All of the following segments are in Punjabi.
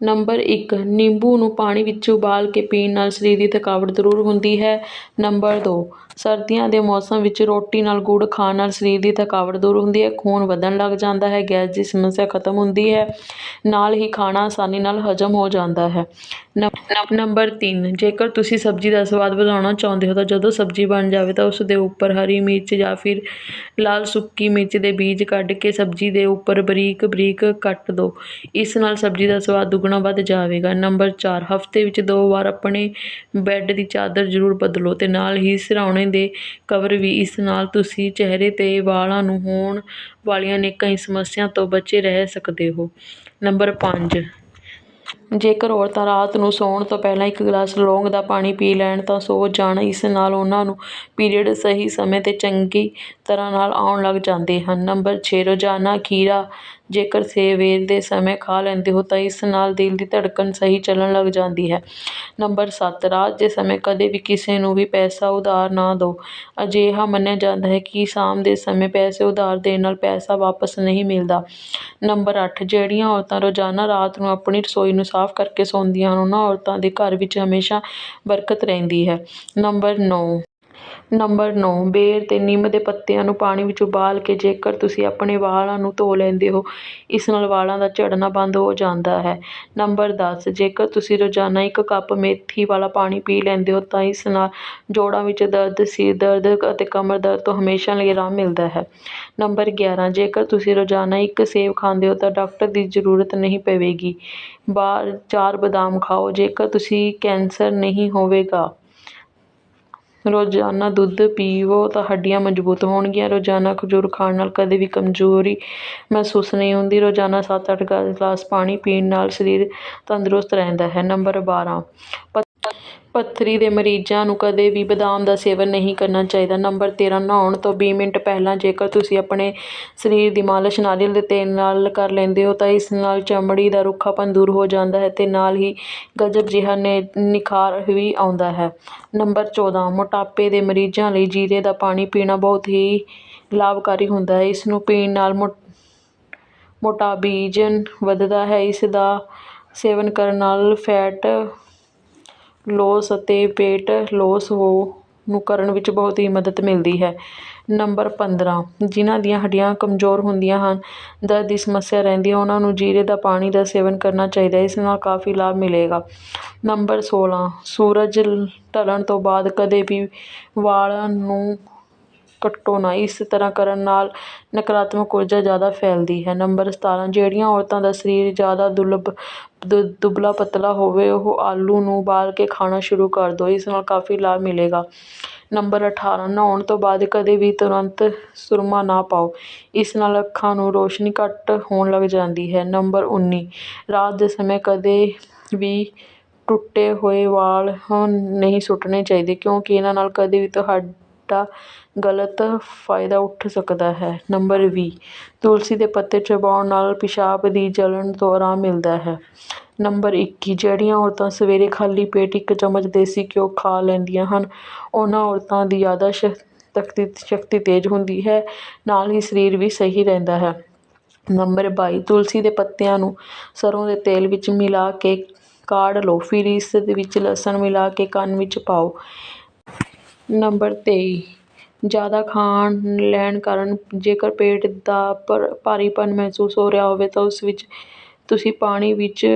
ਨੰਬਰ ਇੱਕ, ਨਿੰਬੂ ਨੂੰ ਪਾਣੀ ਵਿੱਚ ਉਬਾਲ ਕੇ ਪੀਣ ਨਾਲ ਸਰੀਰ ਦੀ ਥਕਾਵਟ ਦੂਰ ਹੁੰਦੀ ਹੈ। ਨੰਬਰ ਦੋ, ਸਰਦੀਆਂ ਦੇ ਮੌਸਮ ਵਿੱਚ ਰੋਟੀ ਨਾਲ ਗੁੜ ਖਾਣ ਨਾਲ ਸਰੀਰ ਦੀ ਥਕਾਵਟ ਦੂਰ ਹੁੰਦੀ ਹੈ। ਖੂਨ ਵਧਣ ਲੱਗ ਜਾਂਦਾ ਹੈ, ਗੈਸ ਦੀ ਸਮੱਸਿਆ ਖਤਮ ਹੁੰਦੀ ਹੈ। ਨਾਲ ਹੀ ਖਾਣਾ ਆਸਾਨੀ ਨਾਲ ਹਜ਼ਮ ਹੋ ਜਾਂਦਾ ਹੈ। ਨੰਬਰ ਤਿੰਨ, ਜੇਕਰ ਤੁਸੀਂ ਸਬਜ਼ੀ ਦਾ ਸਵਾਦ ਵਧਾਉਣਾ ਚਾਹੁੰਦੇ ਹੋ ਤਾਂ ਜਦੋਂ ਸਬਜ਼ੀ ਬਣ ਜਾਵੇ ਤਾਂ ਉਸ ਦੇ ਉੱਪਰ ਹਰੀ ਮਿਰਚ ਜਾਂ ਫਿਰ ਲਾਲ ਸੁੱਕੀ ਮਿਰਚ ਦੇ ਬੀਜ ਕੱਢ ਕੇ ਸਬਜ਼ੀ ਦੇ ਉੱਪਰ ਬਰੀਕ ਬਰੀਕ ਕੱਟ ਦਿਓ। ਇਸ ਨਾਲ ਸਬਜ਼ੀ ਦਾ ਸਵਾਦ ਦੁੱਗਣਾ ਵੱਧ ਜਾਵੇਗਾ। ਨੰਬਰ ਚਾਰ, ਹਫ਼ਤੇ ਵਿੱਚ ਦੋ ਵਾਰ ਆਪਣੇ ਬੈੱਡ ਦੀ ਚਾਦਰ ਜ਼ਰੂਰ ਬਦਲੋ ਅਤੇ ਨਾਲ ਹੀ ਸਿਰਹਾਣੇ ਦੇ ਕਵਰ ਵੀ। ਇਸ ਨਾਲ ਤੁਸੀਂ ਚਿਹਰੇ 'ਤੇ ਵਾਲਾਂ ਨੂੰ ਹੋਣ ਵਾਲੀਆਂ ਅਨੇਕਾਂ ਹੀ ਸਮੱਸਿਆ ਤੋਂ ਬਚੇ ਰਹਿ ਸਕਦੇ ਹੋ। ਨੰਬਰ ਪੰਜ ਜੇਕਰ ਔਰਤਾਂ ਰਾਤ ਨੂੰ ਸੌਣ ਤੋਂ ਪਹਿਲਾਂ ਇੱਕ ਗਲਾਸ ਲੌਂਗ ਦਾ ਪਾਣੀ ਪੀ ਲੈਣ ਤਾਂ ਸੋ ਜਾਣ, ਇਸ ਨਾਲ ਉਹਨਾਂ ਨੂੰ ਪੀਰੀਅਡ ਸਹੀ ਸਮੇਂ 'ਤੇ ਚੰਗੀ ਤਰ੍ਹਾਂ ਨਾਲ ਆਉਣ ਲੱਗ ਜਾਂਦੇ ਹਨ। ਨੰਬਰ ਛੇ, ਰੋਜ਼ਾਨਾ ਖੀਰਾ ਜੇਕਰ ਸਵੇਰ ਦੇ ਸਮੇਂ ਖਾ ਲੈਂਦੇ ਹੋ ਤਾਂ ਇਸ ਨਾਲ ਦਿਲ ਦੀ ਧੜਕਣ ਸਹੀ ਚੱਲਣ ਲੱਗ ਜਾਂਦੀ ਹੈ। ਨੰਬਰ ਸੱਤ, ਰਾਤ ਦੇ ਸਮੇਂ ਕਦੇ ਵੀ ਕਿਸੇ ਨੂੰ ਵੀ ਪੈਸਾ ਉਧਾਰ ਨਾ ਦਿਓ। ਅਜਿਹਾ ਮੰਨਿਆ ਜਾਂਦਾ ਹੈ ਕਿ ਸ਼ਾਮ ਦੇ ਸਮੇਂ ਪੈਸੇ ਉਧਾਰ ਦੇਣ ਨਾਲ ਪੈਸਾ ਵਾਪਸ ਨਹੀਂ ਮਿਲਦਾ। ਨੰਬਰ ਅੱਠ, ਜਿਹੜੀਆਂ ਔਰਤਾਂ ਰੋਜ਼ਾਨਾ ਰਾਤ ਨੂੰ ਆਪਣੀ ਰਸੋਈ ਨੂੰ ਸਾਫ਼ ਸਾਫ਼ ਕਰਕੇ ਸੌਂਦੀਆਂ ਹਨ, ਉਹਨਾਂ ਔਰਤਾਂ ਦੇ ਘਰ ਵਿੱਚ ਹਮੇਸ਼ਾ ਬਰਕਤ ਰਹਿੰਦੀ ਹੈ। ਨੰਬਰ ਨੌਂ। ਨੰਬਰ ਨੌਂ, ਬੇਰ ਅਤੇ ਨਿੰਮ ਦੇ ਪੱਤਿਆਂ ਨੂੰ ਪਾਣੀ ਵਿੱਚ ਉਬਾਲ ਕੇ ਜੇਕਰ ਤੁਸੀਂ ਆਪਣੇ ਵਾਲਾਂ ਨੂੰ ਧੋ ਲੈਂਦੇ ਹੋ, ਇਸ ਨਾਲ ਵਾਲਾਂ ਦਾ ਝੜਨਾ ਬੰਦ ਹੋ ਜਾਂਦਾ ਹੈ। ਨੰਬਰ ਦਸ, ਜੇਕਰ ਤੁਸੀਂ ਰੋਜ਼ਾਨਾ ਇੱਕ ਕੱਪ ਮੇਥੀ ਵਾਲਾ ਪਾਣੀ ਪੀ ਲੈਂਦੇ ਹੋ, ਤਾਂ ਇਸ ਨਾਲ ਜੋੜਾਂ ਵਿੱਚ ਦਰਦ, ਸਿਰ ਦਰਦ ਅਤੇ ਕਮਰ ਦਰਦ ਤੋਂ ਹਮੇਸ਼ਾ ਲਈ ਆਰਾਮ ਮਿਲਦਾ ਹੈ। ਨੰਬਰ ਗਿਆਰਾਂ, ਜੇਕਰ ਤੁਸੀਂ ਰੋਜ਼ਾਨਾ ਇੱਕ ਸੇਬ ਖਾਂਦੇ ਹੋ, ਤਾਂ ਡਾਕਟਰ ਦੀ ਜ਼ਰੂਰਤ ਨਹੀਂ ਪਵੇਗੀ। ਬਾਰ, ਚਾਰ ਬਦਾਮ ਖਾਓ, ਜੇਕਰ ਤੁਸੀਂ ਕੈਂਸਰ ਨਹੀਂ ਹੋਵੇਗਾ। ਰੋਜ਼ਾਨਾ ਦੁੱਧ ਪੀਵੋ ਤਾਂ ਹੱਡੀਆਂ ਮਜ਼ਬੂਤ ਹੋਣਗੀਆਂ। ਰੋਜ਼ਾਨਾ ਖਜੂਰ ਖਾਣ ਨਾਲ ਕਦੇ ਵੀ ਕਮਜ਼ੋਰੀ ਮਹਿਸੂਸ ਨਹੀਂ ਹੁੰਦੀ। ਰੋਜ਼ਾਨਾ ਸੱਤ ਅੱਠ ਗਲਾਸ ਪਾਣੀ ਪੀਣ ਨਾਲ ਸਰੀਰ ਤੰਦਰੁਸਤ ਰਹਿੰਦਾ ਹੈ। ਨੰਬਰ ਬਾਰਾਂ ਪੱਥਰੀ ਦੇ ਮਰੀਜ਼ਾਂ ਨੂੰ ਕਦੇ ਵੀ ਬਦਾਮ ਦਾ ਸੇਵਨ ਨਹੀਂ ਕਰਨਾ ਚਾਹੀਦਾ। ਨੰਬਰ ਤੇਰ੍ਹਾਂ ਨਹਾਉਣ ਤੋਂ ਵੀਹ ਮਿੰਟ ਪਹਿਲਾਂ ਜੇਕਰ ਤੁਸੀਂ ਆਪਣੇ ਸਰੀਰ ਦੀ ਮਾਲਿਸ਼ ਨਾਰੀਅਲ ਦੇ ਤੇਲ ਨਾਲ ਕਰ ਲੈਂਦੇ ਹੋ ਤਾਂ ਇਸ ਨਾਲ ਚਮੜੀ ਦਾ ਰੁੱਖਾਪਨ ਦੂਰ ਹੋ ਜਾਂਦਾ ਹੈ ਅਤੇ ਨਾਲ ਹੀ ਗਜਬ ਜਿਹਾ ਨੇ, ਨਿਖਾਰ ਵੀ ਆਉਂਦਾ ਹੈ। ਨੰਬਰ ਚੌਦਾਂ, ਮੋਟਾਪੇ ਦੇ ਮਰੀਜ਼ਾਂ ਲਈ ਜੀਰੇ ਦਾ ਪਾਣੀ ਪੀਣਾ ਬਹੁਤ ਹੀ ਲਾਭਕਾਰੀ ਹੁੰਦਾ ਹੈ। ਇਸ ਨੂੰ ਪੀਣ ਨਾਲ ਮੋ, ਮੋਟਾਬੀਜਨ ਵੱਧਦਾ ਹੈ। ਇਸ ਦਾ ਸੇਵਨ ਕਰਨ ਨਾਲ ਫੈਟ ਲੋਸ ਅਤੇ ਪੇਟ ਲੋਸ ਹੋ ਨੂੰ ਕਰਨ ਵਿੱਚ ਬਹੁਤ ਹੀ ਮਦਦ ਮਿਲਦੀ ਹੈ। ਨੰਬਰ ਪੰਦਰਾਂ, ਜਿਨ੍ਹਾਂ ਦੀਆਂ ਹੱਡੀਆਂ ਕਮਜ਼ੋਰ ਹੁੰਦੀਆਂ ਹਨ, ਦਰਦ ਦੀ ਸਮੱਸਿਆ ਰਹਿੰਦੀ ਹੈ, ਉਹਨਾਂ ਨੂੰ ਜੀਰੇ ਦਾ ਪਾਣੀ ਦਾ ਸੇਵਨ ਕਰਨਾ ਚਾਹੀਦਾ ਇਸ ਨਾਲ ਕਾਫੀ ਲਾਭ ਮਿਲੇਗਾ। ਨੰਬਰ ਸੋਲ੍ਹਾਂ ਸੂਰਜ ਢਲਣ ਤੋਂ ਬਾਅਦ ਕਦੇ ਵੀ ਵਾਲਾਂ ਨੂੰ ਕੱਟੋ ਨਾ ਇਸ ਤਰ੍ਹਾਂ ਕਰਨ ਨਾਲ ਨਕਾਰਾਤਮਕ ਊਰਜਾ ਜ਼ਿਆਦਾ ਫੈਲਦੀ ਹੈ। ਨੰਬਰ ਸਤਾਰਾਂ, ਜਿਹੜੀਆਂ ਔਰਤਾਂ ਦਾ ਸਰੀਰ ਜ਼ਿਆਦਾ ਦੁਰਲਭ ਦੁਬਲਾ ਪਤਲਾ ਹੋਵੇ, ਉਹ ਆਲੂ ਨੂੰ ਉਬਾਲ ਕੇ ਖਾਣਾ ਸ਼ੁਰੂ ਕਰ ਦਿਓ ਇਸ ਨਾਲ ਕਾਫੀ ਲਾਭ ਮਿਲੇਗਾ। ਨੰਬਰ ਅਠਾਰਾਂ, ਨਹਾਉਣ ਤੋਂ ਬਾਅਦ ਕਦੇ ਵੀ ਤੁਰੰਤ ਸੁਰਮਾ ਨਾ ਪਾਓ, ਇਸ ਨਾਲ ਅੱਖਾਂ ਨੂੰ ਰੋਸ਼ਨੀ ਘੱਟ ਹੋਣ ਲੱਗ ਜਾਂਦੀ ਹੈ। ਨੰਬਰ ਉੱਨੀ, ਰਾਤ ਦੇ ਸਮੇਂ ਕਦੇ ਵੀ ਟੁੱਟੇ ਹੋਏ ਵਾਲ ਨਹੀਂ ਸੁੱਟਣੇ ਚਾਹੀਦੇ, ਕਿਉਂਕਿ ਇਹਨਾਂ ਨਾਲ ਕਦੇ ਵੀ ਤੁਹਾਡੇ ਗਲਤ ਫਾਇਦਾ ਉੱਠ ਸਕਦਾ ਹੈ। ਨੰਬਰ ਵੀਹ, ਤੁਲਸੀ ਦੇ ਪੱਤੇ ਚਬਾਉਣ ਨਾਲ ਪਿਸ਼ਾਬ ਦੀ ਜਲਣ ਤੋਂ ਆਰਾਮ ਮਿਲਦਾ ਹੈ। ਨੰਬਰ ਇੱਕੀ, ਜਿਹੜੀਆਂ ਔਰਤਾਂ ਸਵੇਰੇ ਖਾਲੀ ਪੇਟ ਇੱਕ ਚਮਚ ਦੇਸੀ ਘਿਓ ਖਾ ਲੈਂਦੀਆਂ ਹਨ, ਉਹਨਾਂ ਔਰਤਾਂ ਦੀ ਯਾਦਾਸ਼ਤ ਸ਼ਕਤੀ ਤੇਜ਼ ਹੁੰਦੀ ਹੈ, ਨਾਲ ਹੀ ਸਰੀਰ ਵੀ ਸਹੀ ਰਹਿੰਦਾ ਹੈ। ਨੰਬਰ ਬਾਈ, ਤੁਲਸੀ ਦੇ ਪੱਤਿਆਂ ਨੂੰ ਸਰ੍ਹੋਂ ਦੇ ਤੇਲ ਵਿੱਚ ਮਿਲਾ ਕੇ ਕਾੜ ਲਓ। ਫਿਰ ਇਸ ਦੇ ਵਿੱਚ ਲਸਣ ਮਿਲਾ ਕੇ ਕੰਨ ਵਿੱਚ ਪਾਓ। ਨੰਬਰ ਤੇਈ। ਜ਼ਿਆਦਾ ਖਾਣ ਲੈਣ ਕਾਰਨ ਜੇਕਰ ਪੇਟ ਦਾ ਭਰ ਭਾਰੀਪਨ ਮਹਿਸੂਸ ਹੋ ਰਿਹਾ ਹੋਵੇ ਤਾਂ ਉਸ ਵਿੱਚ ਤੁਸੀਂ ਪਾਣੀ ਵਿੱਚ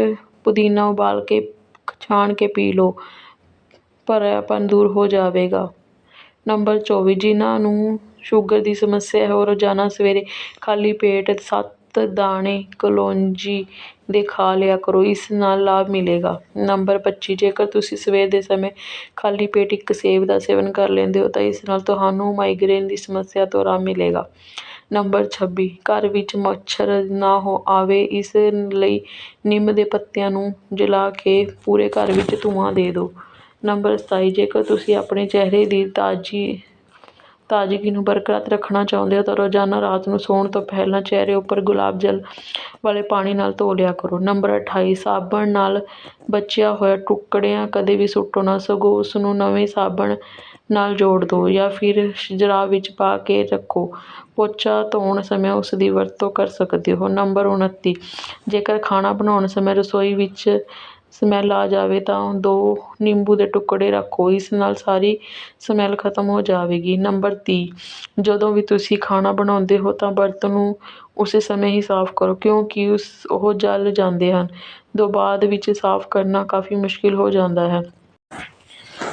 ਪੁਦੀਨਾ ਉਬਾਲ ਕੇ ਛਾਣ ਕੇ ਪੀ ਲਓ। ਭਾਰਾਪਨ ਦੂਰ ਹੋ ਜਾਵੇਗਾ। ਨੰਬਰ ਚੌਵੀ। ਜਿਨ੍ਹਾਂ ਨੂੰ ਸ਼ੂਗਰ ਦੀ ਸਮੱਸਿਆ ਹੈ ਉਹ ਰੋਜ਼ਾਨਾ ਸਵੇਰੇ ਖਾਲੀ ਪੇਟ ਸੱਤ ਦਾਣੇ ਕਲੌਂਜੀ ਦੇ ਖਾ ਲਿਆ ਕਰੋ, ਇਸ ਨਾਲ ਲਾਭ ਮਿਲੇਗਾ। ਨੰਬਰ ਪੱਚੀ, ਜੇਕਰ ਤੁਸੀਂ ਸਵੇਰ ਦੇ ਸਮੇਂ ਖਾਲੀ ਪੇਟ ਇੱਕ ਸੇਬ ਦਾ ਸੇਵਨ ਕਰ ਲੈਂਦੇ ਹੋ, ਤਾਂ ਇਸ ਨਾਲ ਤੁਹਾਨੂੰ ਮਾਈਗ੍ਰੇਨ ਦੀ ਸਮੱਸਿਆ ਤੋਂ ਆਰਾਮ ਮਿਲੇਗਾ। ਨੰਬਰ ਛੱਬੀ, ਘਰ ਵਿੱਚ ਮੱਛਰ ਨਾ ਹੋ ਆਵੇ, ਇਸ ਲਈ ਨਿੰਮ ਦੇ ਪੱਤਿਆਂ ਨੂੰ ਜਲਾ ਕੇ ਪੂਰੇ ਘਰ ਵਿੱਚ ਧੂੰਆਂ ਦੇ ਦਿਓ। ਨੰਬਰ ਸਤਾਈ, ਜੇਕਰ ਤੁਸੀਂ ਆਪਣੇ ਚਿਹਰੇ ਦੀ ਤਾਜ਼ੀ ਤਾਜ਼ਗੀ ਨੂੰ ਬਰਕਰਾਰ ਰੱਖਣਾ ਚਾਹੁੰਦੇ ਹੋ ਤਾਂ ਰੋਜ਼ਾਨਾ ਰਾਤ ਨੂੰ ਸੌਣ ਤੋਂ ਪਹਿਲਾਂ ਚਿਹਰੇ ਉੱਪਰ ਗੁਲਾਬ ਜਲ ਵਾਲੇ ਪਾਣੀ ਨਾਲ ਧੋ ਲਿਆ ਕਰੋ। ਨੰਬਰ ਅਠਾਈ, ਸਾਬਣ ਨਾਲ ਬਚਿਆ ਹੋਇਆ ਟੁਕੜਿਆਂ ਕਦੇ ਵੀ ਸੁੱਟੋ ਨਾ, ਸਗੋਂ ਉਸ ਨੂੰ ਨਵੇਂ ਸਾਬਣ ਨਾਲ ਜੋੜ ਦਿਓ ਜਾਂ ਫਿਰ ਜਰਾਬ ਵਿੱਚ ਪਾ ਕੇ ਰੱਖੋ। ਪੋਚਾ ਧੋਣ ਸਮੇਂ ਉਸ ਦੀ ਵਰਤੋਂ ਕਰ ਸਕਦੇ ਹੋ। ਨੰਬਰ ਉਨੱਤੀ ਜੇਕਰ ਖਾਣਾ ਬਣਾਉਣ ਸਮੇਂ ਰਸੋਈ ਵਿੱਚ ਸਮੈਲ ਆ ਜਾਵੇ ਤਾਂ ਦੋ ਨਿੰਬੂ ਦੇ ਟੁਕੜੇ ਰੱਖੋ, ਇਸ ਨਾਲ ਸਾਰੀ ਸਮੈਲ ਖਤਮ ਹੋ ਜਾਵੇਗੀ। ਨੰਬਰ ਤੀਹ, ਜਦੋਂ ਵੀ ਤੁਸੀਂ ਖਾਣਾ ਬਣਾਉਂਦੇ ਹੋ ਤਾਂ ਬਰਤਨ ਨੂੰ ਉਸੇ ਸਮੇਂ ਹੀ ਸਾਫ਼ ਕਰੋ, ਕਿਉਂਕਿ ਉਸ, ਉਹ ਜਲ ਜਾਂਦੇ ਹਨ। ਦੋ ਬਾਅਦ ਵਿੱਚ ਸਾਫ਼ ਕਰਨਾ ਕਾਫੀ ਮੁਸ਼ਕਿਲ ਹੋ ਜਾਂਦਾ ਹੈ।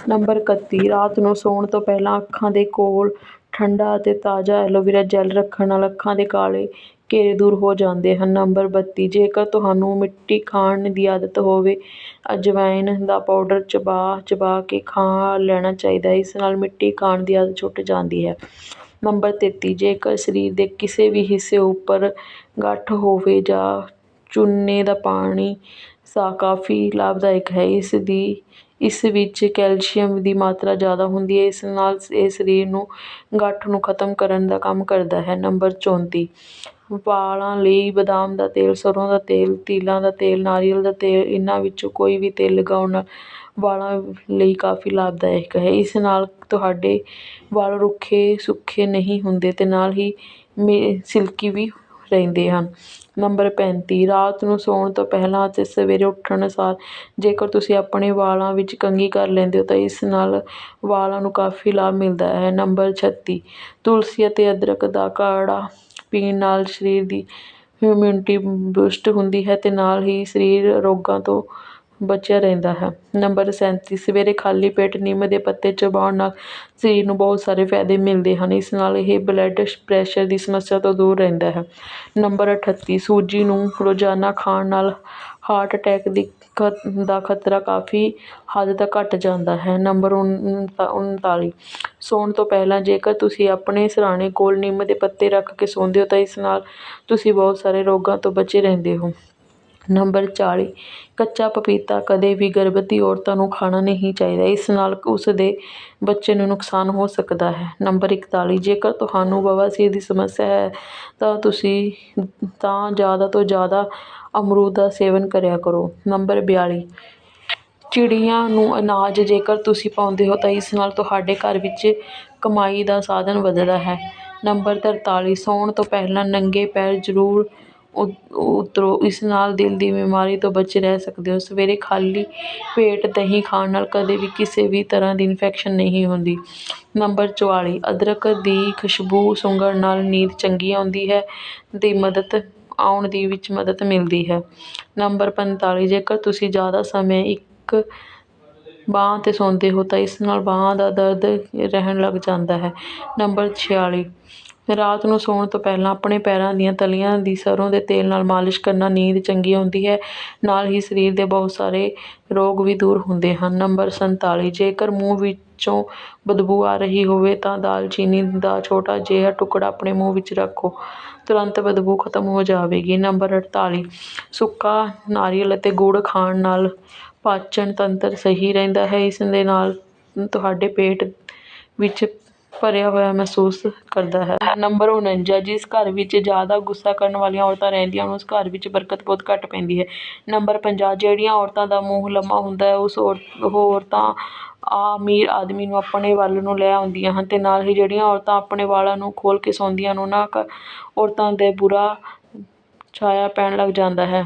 ਨੰਬਰ ਇਕੱਤੀ, ਰਾਤ ਨੂੰ ਸੌਣ ਤੋਂ ਪਹਿਲਾਂ ਅੱਖਾਂ ਦੇ ਕੋਲ ਠੰਡਾ ਅਤੇ ਤਾਜ਼ਾ ਐਲੋਵੇਰਾ ਜੈੱਲ ਰੱਖਣ ਨਾਲ ਅੱਖਾਂ ਦੇ ਕਾਲੇ ਘੇਰੇ ਦੂਰ ਹੋ ਜਾਂਦੇ ਹਨ। ਨੰਬਰ ਬੱਤੀ, ਜੇਕਰ ਤੁਹਾਨੂੰ ਮਿੱਟੀ ਖਾਣ ਦੀ ਆਦਤ ਹੋਵੇ ਅਜਵਾਇਨ ਦਾ ਪਾਊਡਰ ਚਬਾ ਚਬਾ ਕੇ ਖਾ ਲੈਣਾ ਚਾਹੀਦਾ ਹੈ। ਇਸ ਨਾਲ ਮਿੱਟੀ ਖਾਣ ਦੀ ਆਦਤ ਛੁੱਟ ਜਾਂਦੀ ਹੈ। ਨੰਬਰ ਤੇਤੀ, ਜੇਕਰ ਸਰੀਰ ਦੇ ਕਿਸੇ ਵੀ ਹਿੱਸੇ ਉੱਪਰ ਗੱਠ ਹੋਵੇ ਜਾਂ ਚੂਨੇ ਦਾ ਪਾਣੀ ਸਾ, ਕਾਫੀ ਲਾਭਦਾਇਕ ਹੈ। ਇਸ ਦੀ, ਇਸ ਵਿੱਚ ਕੈਲਸ਼ੀਅਮ ਦੀ ਮਾਤਰਾ ਜ਼ਿਆਦਾ ਹੁੰਦੀ ਹੈ। ਇਸ ਨਾਲ ਇਹ ਸਰੀਰ ਨੂੰ ਗੱਠ ਨੂੰ ਖਤਮ ਕਰਨ ਦਾ ਕੰਮ ਕਰਦਾ ਹੈ। ਨੰਬਰ ਚੌਂਤੀ ਵਾਲਾਂ ਲਈ ਬਦਾਮ ਦਾ ਤੇਲ ਸਰ੍ਹੋਂ ਦਾ ਤੇਲ, ਤਿਲਾਂ ਦਾ ਤੇਲ, ਨਾਰੀਅਲ ਦਾ ਤੇਲ, ਇਹਨਾਂ ਵਿੱਚੋਂ ਕੋਈ ਵੀ ਤੇਲ ਲਗਾਉਣ ਨਾਲ ਵਾਲਾਂ ਲਈ ਕਾਫੀ ਲਾਭਦਾਇਕ ਹੈ। ਇਸ ਨਾਲ ਤੁਹਾਡੇ ਵਾਲ ਰੁੱਖੇ, ਸੁੱਖੇ ਨਹੀਂ ਹੁੰਦੇ ਅਤੇ ਨਾਲ ਹੀ ਮੇ, ਸਿਲਕੀ ਵੀ ਰਹਿੰਦੇ ਹਨ। ਨੰਬਰ ਪੈਂਤੀ, ਰਾਤ ਨੂੰ ਸੌਣ ਤੋਂ ਪਹਿਲਾਂ ਅਤੇ ਸਵੇਰੇ ਉੱਠਣ ਸਾਰ ਜੇਕਰ ਤੁਸੀਂ ਆਪਣੇ ਵਾਲਾਂ ਵਿੱਚ ਕੰਘੀ ਕਰ ਲੈਂਦੇ ਹੋ ਤਾਂ ਇਸ ਨਾਲ ਵਾਲਾਂ ਨੂੰ ਕਾਫੀ ਲਾਭ ਮਿਲਦਾ ਹੈ। ਨੰਬਰ ਛੱਤੀ, ਤੁਲਸੀ ਅਤੇ ਅਦਰਕ ਦਾ ਕਾੜਾ ਪੀਣ ਨਾਲ ਸਰੀਰ ਦੀ ਇਮਿਊਨਿਟੀ ਬੂਸਟ ਹੁੰਦੀ ਹੈ ਅਤੇ ਨਾਲ ਹੀ ਸਰੀਰ ਰੋਗਾਂ ਤੋਂ ਬਚਿਆ ਰਹਿੰਦਾ ਹੈ। ਨੰਬਰ ਸੈਂਤੀ, ਸਵੇਰੇ ਖਾਲੀ ਪੇਟ ਨਿੰਮ ਦੇ ਪੱਤੇ ਚਬਾਉਣ ਨਾਲ ਸਰੀਰ ਨੂੰ ਬਹੁਤ ਸਾਰੇ ਫਾਇਦੇ ਮਿਲਦੇ ਹਨ। ਇਸ ਨਾਲ ਇਹ ਬਲੱਡ ਪ੍ਰੈਸ਼ਰ ਦੀ ਸਮੱਸਿਆ ਤੋਂ ਦੂਰ ਰਹਿੰਦਾ ਹੈ। ਨੰਬਰ ਅਠੱਤੀ, ਸੂਜੀ ਨੂੰ ਰੋਜ਼ਾਨਾ ਖਾਣ ਨਾਲ ਹਾਰਟ ਅਟੈਕ ਦੀ ਖ ਦਾ ਖਤਰਾ ਕਾਫੀ ਹੱਦ ਤੱਕ ਘੱਟ ਜਾਂਦਾ ਹੈ। ਨੰਬਰ ਉਨਤਾਲੀ। ਸੌਣ ਤੋਂ ਪਹਿਲਾਂ ਜੇਕਰ ਤੁਸੀਂ ਆਪਣੇ ਸਿਰਹਾਣੇ ਕੋਲ ਨਿੰਮ ਦੇ ਪੱਤੇ ਰੱਖ ਕੇ ਸੌਂਦੇ ਹੋ ਤਾਂ ਇਸ ਨਾਲ ਤੁਸੀਂ ਬਹੁਤ ਸਾਰੇ ਰੋਗਾਂ ਤੋਂ ਬਚੇ ਰਹਿੰਦੇ ਹੋ। ਨੰਬਰ ਚਾਲੀ। ਕੱਚਾ ਪਪੀਤਾ ਕਦੇ ਵੀ ਗਰਭਵਤੀ ਔਰਤਾਂ ਨੂੰ ਖਾਣਾ ਨਹੀਂ ਚਾਹੀਦਾ। ਇਸ ਨਾਲ ਉਸ ਦੇ ਬੱਚੇ ਨੂੰ ਨੁਕਸਾਨ ਹੋ ਸਕਦਾ ਹੈ। ਨੰਬਰ ਇਕਤਾਲੀ। ਜੇਕਰ ਤੁਹਾਨੂੰ ਬਵਾਸੀਰ ਦੀ ਸਮੱਸਿਆ ਹੈ ਤਾਂ ਤੁਸੀਂ ਤਾਂ ਜ਼ਿਆਦਾ ਤੋਂ ਜ਼ਿਆਦਾ ਅਮਰੂਦ ਦਾ ਸੇਵਨ ਕਰਿਆ ਕਰੋ। ਨੰਬਰ ਬਿਆਲੀ। ਚਿੜੀਆਂ ਨੂੰ ਅਨਾਜ ਜੇਕਰ ਤੁਸੀਂ ਪਾਉਂਦੇ ਹੋ ਤਾਂ ਇਸ ਨਾਲ ਤੁਹਾਡੇ ਘਰ ਵਿੱਚ ਕਮਾਈ ਦਾ ਸਾਧਨ ਵੱਧਦਾ ਹੈ। ਨੰਬਰ ਤਰਤਾਲੀ। ਸੌਣ ਤੋਂ ਪਹਿਲਾਂ ਨੰਗੇ ਪੈਰ ਜ਼ਰੂਰ ਉਤਰੋ। ਇਸ ਨਾਲ ਦਿਲ ਦੀ ਬਿਮਾਰੀ ਤੋਂ ਬਚੇ ਰਹਿ ਸਕਦੇ ਹੋ। ਸਵੇਰੇ ਖਾਲੀ ਪੇਟ ਦਹੀਂ ਖਾਣ ਨਾਲ ਕਦੇ ਵੀ ਕਿਸੇ ਵੀ ਤਰ੍ਹਾਂ ਦੀ ਇਨਫੈਕਸ਼ਨ ਨਹੀਂ ਹੁੰਦੀ। ਨੰਬਰ ਚੁਤਾਲੀ ਅਦਰਕ ਦੀ ਖੁਸ਼ਬੂ ਸੁੰਘਣ ਨਾਲ ਨੀਂਦ ਚੰਗੀ ਆਉਂਦੀ ਹੈ। ਦੀ ਮਦਦ ਆਉਣ ਦੀ ਵਿੱਚ ਮਦਦ ਮਿਲਦੀ ਹੈ। ਨੰਬਰ ਪੰਤਾਲੀ, ਜੇਕਰ ਤੁਸੀਂ ਜ਼ਿਆਦਾ ਸਮੇਂ ਇੱਕ ਬਾਂਹ 'ਤੇ ਸੌਂਦੇ ਹੋ ਤਾਂ ਇਸ ਨਾਲ ਬਾਂਹ ਦਾ ਦਰਦ ਰਹਿਣ ਲੱਗ ਜਾਂਦਾ ਹੈ। ਨੰਬਰ ਛਿਆਲੀ ਰਾਤ ਨੂੰ ਸੌਣ ਤੋਂ ਪਹਿਲਾਂ ਆਪਣੇ ਪੈਰਾਂ ਦੀਆਂ ਤਲੀਆਂ ਦੀ ਸਰ੍ਹੋਂ ਦੇ ਤੇਲ ਨਾਲ ਮਾਲਿਸ਼ ਕਰਨਾ ਨੀਂਦ ਚੰਗੀ ਆਉਂਦੀ ਹੈ। ਨਾਲ ਹੀ ਸਰੀਰ ਦੇ ਬਹੁਤ ਸਾਰੇ ਰੋਗ ਵੀ ਦੂਰ ਹੁੰਦੇ ਹਨ। ਨੰਬਰ ਸੰਤਾਲੀ, ਜੇਕਰ ਮੂੰਹ ਵਿੱਚੋਂ ਬਦਬੂ ਆ ਰਹੀ ਹੋਵੇ ਤਾਂ ਦਾਲਚੀਨੀ ਦਾ ਛੋਟਾ ਜਿਹਾ ਟੁਕੜਾ ਆਪਣੇ ਮੂੰਹ ਵਿੱਚ ਰੱਖੋ। ਤੁਰੰਤ ਬਦਬੂ ਖਤਮ ਹੋ ਜਾਵੇਗੀ। ਨੰਬਰ ਅਠਤਾਲੀ ਸੁੱਕਾ ਨਾਰੀਅਲ ਅਤੇ ਗੁੜ ਖਾਣ ਨਾਲ ਪਾਚਨ ਤੰਤਰ ਸਹੀ ਰਹਿੰਦਾ ਹੈ। ਇਸ ਦੇ ਨਾਲ ਤੁਹਾਡੇ ਪੇਟ ਵਿੱਚ ਭਰਿਆ ਹੋਇਆ ਮਹਿਸੂਸ ਕਰਦਾ ਹੈ। ਨੰਬਰ ਉਣੰਜਾ, ਜਿਸ ਘਰ ਵਿੱਚ ਜ਼ਿਆਦਾ ਗੁੱਸਾ ਕਰਨ ਵਾਲੀਆਂ ਔਰਤਾਂ ਰਹਿੰਦੀਆਂ ਹਨ, ਉਸ ਘਰ ਵਿੱਚ ਬਰਕਤ ਬਹੁਤ ਘੱਟ ਪੈਂਦੀ ਹੈ। ਨੰਬਰ ਪੰਜਾਹ, ਜਿਹੜੀਆਂ ਔਰਤਾਂ ਦਾ ਮੂੰਹ ਲੰਮਾ ਹੁੰਦਾ ਹੈ, ਉਸ ਔਰ, ਉਹ ਔਰਤਾਂ ਆ ਅਮੀਰ ਆਦਮੀ ਨੂੰ ਆਪਣੇ ਵੱਲ ਨੂੰ ਲੈ ਆਉਂਦੀਆਂ ਹਨ ਅਤੇ ਨਾਲ ਹੀ ਜਿਹੜੀਆਂ ਔਰਤਾਂ ਆਪਣੇ ਵਾਲਾਂ ਨੂੰ ਖੋਲ੍ਹ ਕੇ ਸੌਂਦੀਆਂ ਹਨ, ਉਹਨਾਂ ਕ, ਔਰਤਾਂ 'ਤੇ ਬੁਰਾ ਛਾਇਆ ਪੈਣ ਲੱਗ ਜਾਂਦਾ ਹੈ।